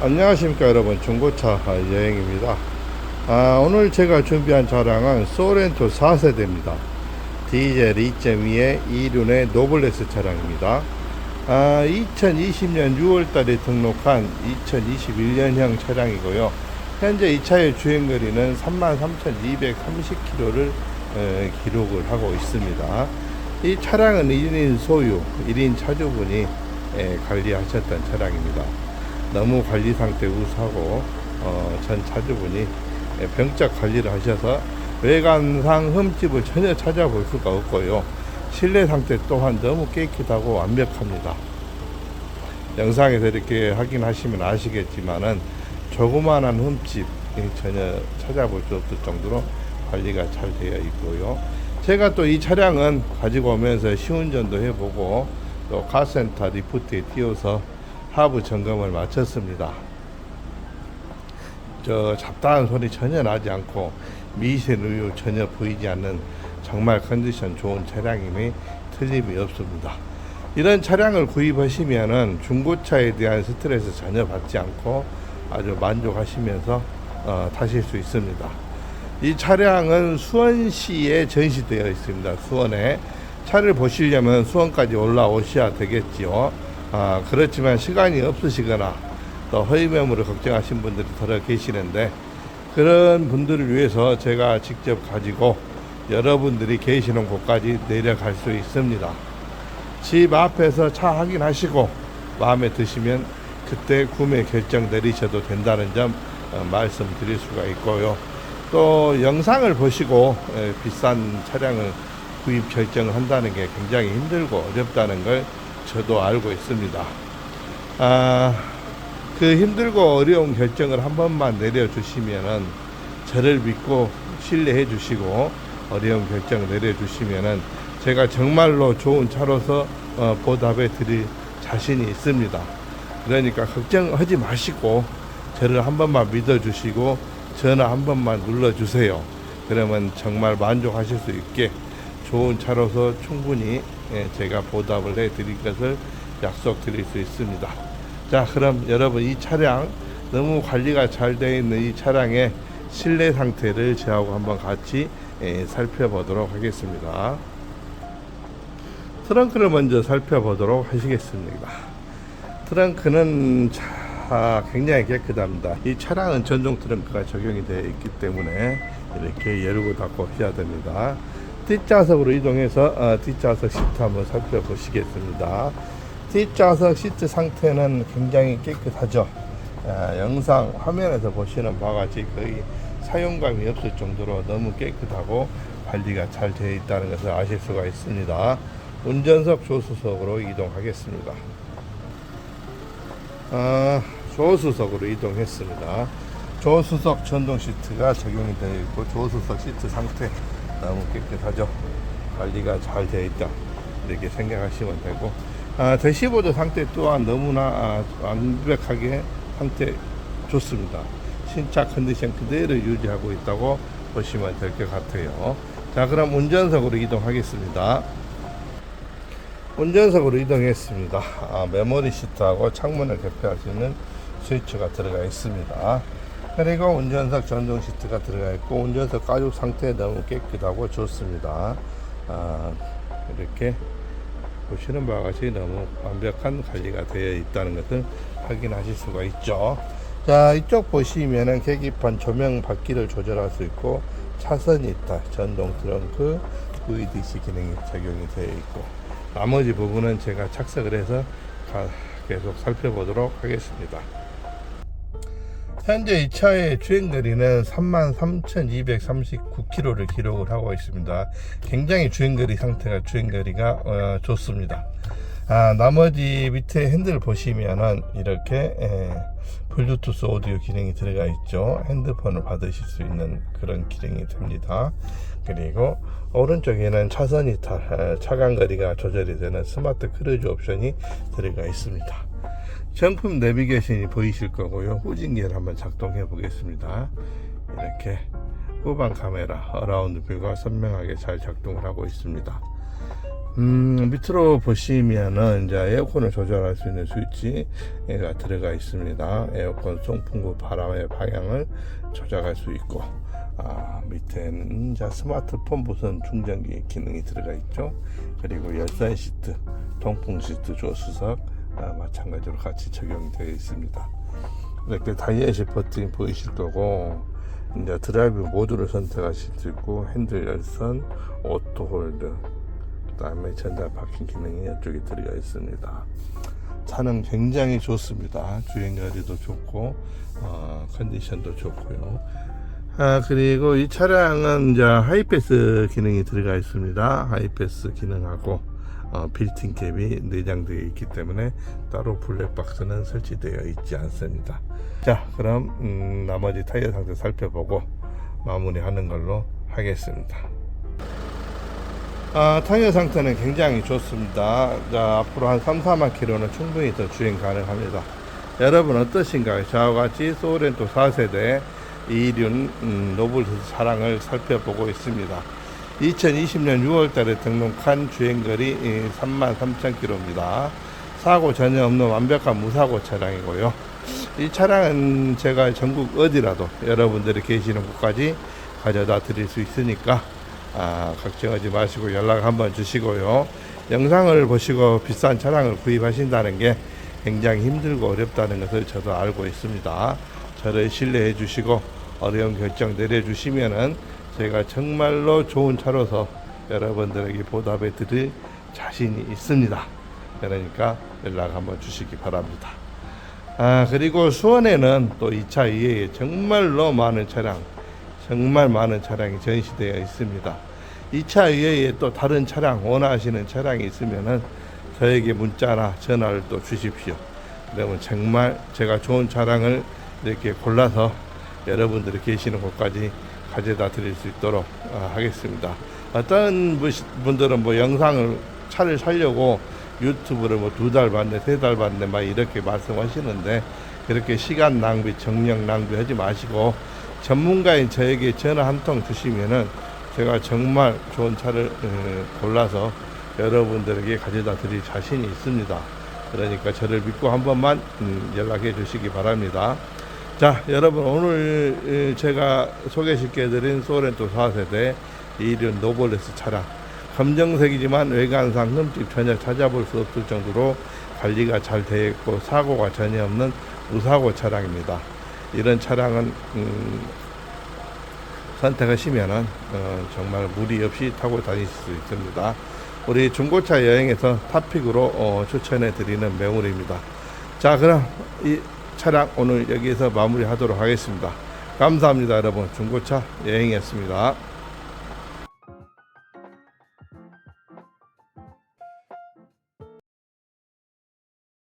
안녕하십니까 여러분. 중고차 여행입니다. 아, 오늘 제가 준비한 차량은 소렌토 4세대입니다. 디젤 2.2의 2륜의 노블레스 차량입니다. 아, 2020년 6월달에 등록한 2021년형 차량이고요. 현재 이 차의 주행거리는 33,230km를 기록을 하고 있습니다. 이 차량은 1인 소유 1인 차주분이 에, 관리하셨던 차량입니다 너무 관리 상태 우수하고 어, 전 차주분이 병적 관리를 하셔서 외관상 흠집을 전혀 찾아볼 수가 없고요. 실내 상태 또한 너무 깨끗하고 완벽합니다. 영상에서 이렇게 확인하시면 아시겠지만은 조그마한 흠집 전혀 찾아볼 수 없을 정도로 관리가 잘 되어 있고요. 제가 또 이 차량은 가지고 오면서 시운전도 해보고 또 카센터 리프트에 띄워서 하부 점검을 마쳤습니다. 저 잡다한 소리 전혀 나지 않고 미세 누유 전혀 보이지 않는 정말 컨디션 좋은 차량임이 틀림이 없습니다. 이런 차량을 구입하시면은 중고차에 대한 스트레스 전혀 받지 않고 아주 만족하시면서 어, 타실 수 있습니다. 이 차량은 수원시에 전시되어 있습니다. 수원에 차를 보시려면 수원까지 올라오셔야 되겠지요. 아, 그렇지만 시간이 없으시거나 또 허위 매물을 걱정하신 분들이 더러 계시는데 그런 분들을 위해서 제가 직접 가지고 여러분들이 계시는 곳까지 내려갈 수 있습니다. 집 앞에서 차 확인하시고 마음에 드시면 그때 구매 결정 내리셔도 된다는 점 어, 말씀드릴 수가 있고요. 또 영상을 보시고 에, 비싼 차량을 구입 결정을 한다는 게 굉장히 힘들고 어렵다는 걸 저도 알고 있습니다. 아, 그 힘들고 어려운 결정을 한 번만 내려주시면은 저를 믿고 신뢰해 주시고 어려운 결정을 내려주시면은 제가 정말로 좋은 차로서 어, 보답해 드릴 자신이 있습니다. 그러니까 걱정하지 마시고 저를 한 번만 믿어주시고 전화 한 번만 눌러주세요. 그러면 정말 만족하실 수 있게 좋은 차로서 충분히 예, 제가 보답을 해 드릴 것을 약속드릴 수 있습니다. 자, 그럼 여러분 이 차량 너무 관리가 잘 되어 있는 이 차량의 실내 상태를 저하고 한번 같이 예, 살펴보도록 하겠습니다. 트렁크를 먼저 살펴보도록 하시겠습니다. 트렁크는 차 굉장히 깨끗합니다. 이 차량은 전동 트렁크가 적용이 되어 있기 때문에 이렇게 열고 닫고 해야 됩니다. 뒷좌석으로 이동해서 어, 뒷좌석 시트 한번 살펴보시겠습니다. 뒷좌석 시트 상태는 굉장히 깨끗하죠. 아, 영상 화면에서 보시는 바와 같이 거의 사용감이 없을 정도로 너무 깨끗하고 관리가 잘 되어 있다는 것을 아실 수가 있습니다. 운전석 조수석으로 이동하겠습니다. 아, 조수석으로 이동했습니다. 조수석 전동 시트가 적용이 되어 있고 조수석 시트 상태 너무 깨끗하죠. 관리가 잘 되어 있다 이렇게 생각하시면 되고 아, 대시보드 상태 또한 너무나 아, 완벽하게 상태 좋습니다. 신차 컨디션 그대로 유지하고 있다고 보시면 될 것 같아요. 자, 그럼 운전석으로 이동하겠습니다. 운전석으로 이동했습니다. 아, 메모리 시트하고 창문을 개폐할 수 있는 스위치가 들어가 있습니다. 그리고 운전석 전동 시트가 들어가 있고 운전석 가죽 상태 너무 깨끗하고 좋습니다. 아, 이렇게 보시는 바와 같이 너무 완벽한 관리가 되어 있다는 것을 확인하실 수가 있죠. 자, 이쪽 보시면은 계기판 조명 바퀴를 조절할 수 있고 차선이 있다. 전동 트렁크 VDC 기능이 적용이 되어 있고 나머지 부분은 제가 착석을 해서 가- 계속 살펴보도록 하겠습니다. 현재 이 차의 주행 거리는 33,239km를 기록을 하고 있습니다. 굉장히 주행 거리 상태가 주행 거리가 어, 좋습니다. 아, 나머지 밑에 핸들 보시면은 이렇게 에, 블루투스 오디오 기능이 들어가 있죠. 핸드폰을 받으실 수 있는 그런 기능이 됩니다. 그리고 오른쪽에는 차선 이탈, 에, 차간 거리가 조절이 되는 스마트 크루즈 옵션이 들어가 있습니다. 정품 내비게이션이 보이실 거고요. 후진기를 한번 작동해 보겠습니다. 이렇게 후방 카메라 어라운드 뷰가 선명하게 잘 작동을 하고 있습니다. 음, 밑으로 보시면은 이제 에어컨을 조절할 수 있는 스위치가 들어가 있습니다. 에어컨 송풍구 바람의 방향을 조작할 수 있고, 아, 밑에는 이제 스마트폰 무선 충전기 기능이 들어가 있죠. 그리고 열선 시트, 통풍 시트 조수석, 아, 마찬가지로 같이 적용이 되어 있습니다. 이렇게 다이애시 버튼이 보이실 거고, 이제 드라이브 모드를 선택하실 수 있고, 핸들 열선, 오토 홀드, 그 다음에 전자 파킹 기능이 이쪽에 들어가 있습니다. 차는 굉장히 좋습니다. 주행거리도 좋고 어, 컨디션도 좋고요. 아 그리고 이 차량은 이제 하이패스 기능이 들어가 있습니다. 하이패스 기능하고 어, 빌팅 캡이 내장되어 있기 때문에 따로 블랙박스는 설치되어 있지 않습니다. 자 그럼 음, 나머지 타이어 상태 살펴보고 마무리하는 걸로 하겠습니다. 아, 타이어 상태는 굉장히 좋습니다. 자, 앞으로 한 3, 4만 킬로는 충분히 더 주행 가능합니다. 여러분 어떠신가요? 저와 같이 소렌토 4세대 이륜 음, 노블레스 차량을 살펴보고 있습니다. 2020년 6월 달에 등록한 주행거리 3만 3천 킬로입니다. 사고 전혀 없는 완벽한 무사고 차량이고요. 이 차량은 제가 전국 어디라도 여러분들이 계시는 곳까지 가져다 드릴 수 있으니까 아, 걱정하지 마시고 연락 한번 주시고요. 영상을 보시고 비싼 차량을 구입하신다는 게 굉장히 힘들고 어렵다는 것을 저도 알고 있습니다. 저를 신뢰해 주시고 어려운 결정 내려주시면은 제가 정말로 좋은 차로서 여러분들에게 보답해 드릴 자신이 있습니다. 그러니까 연락 한번 주시기 바랍니다. 아, 그리고 수원에는 또 2차 이외에 정말로 많은 차량, 정말 많은 차량이 전시되어 있습니다. 2차 이외에 또 다른 차량, 원하시는 차량이 있으면은 저에게 문자나 전화를 또 주십시오. 그러면 정말 제가 좋은 차량을 이렇게 골라서 여러분들이 계시는 곳까지 가져다 드릴 수 있도록 아, 하겠습니다. 어떤 분- 분들은 뭐 영상을 차를 살려고 유튜브를 뭐 두달 봤네, 세달 봤네, 막 이렇게 말씀하시는데 그렇게 시간 낭비, 정력 낭비하지 마시고 전문가인 저에게 전화 한 통 주시면은 제가 정말 좋은 차를 어, 골라서 여러분들에게 가져다 드릴 자신이 있습니다. 그러니까 저를 믿고 한 번만 음, 연락해 주시기 바랍니다. 자, 여러분 오늘 에, 제가 소개시켜드린 소렌토 4세대 이륜 노블레스 차량 검정색이지만 외관상 흠집 전혀 찾아볼 수 없을 정도로 관리가 잘 되어 있고 사고가 전혀 없는 무사고 차량입니다. 이런 차량은 음, 선택하시면은 어, 정말 무리 없이 타고 다니실 수 있습니다. 우리 중고차 여행에서 탑픽으로 어, 추천해 드리는 매물입니다. 자, 그럼 이 차량 오늘 여기에서 마무리하도록 하겠습니다. 감사합니다, 여러분. 중고차 여행이었습니다.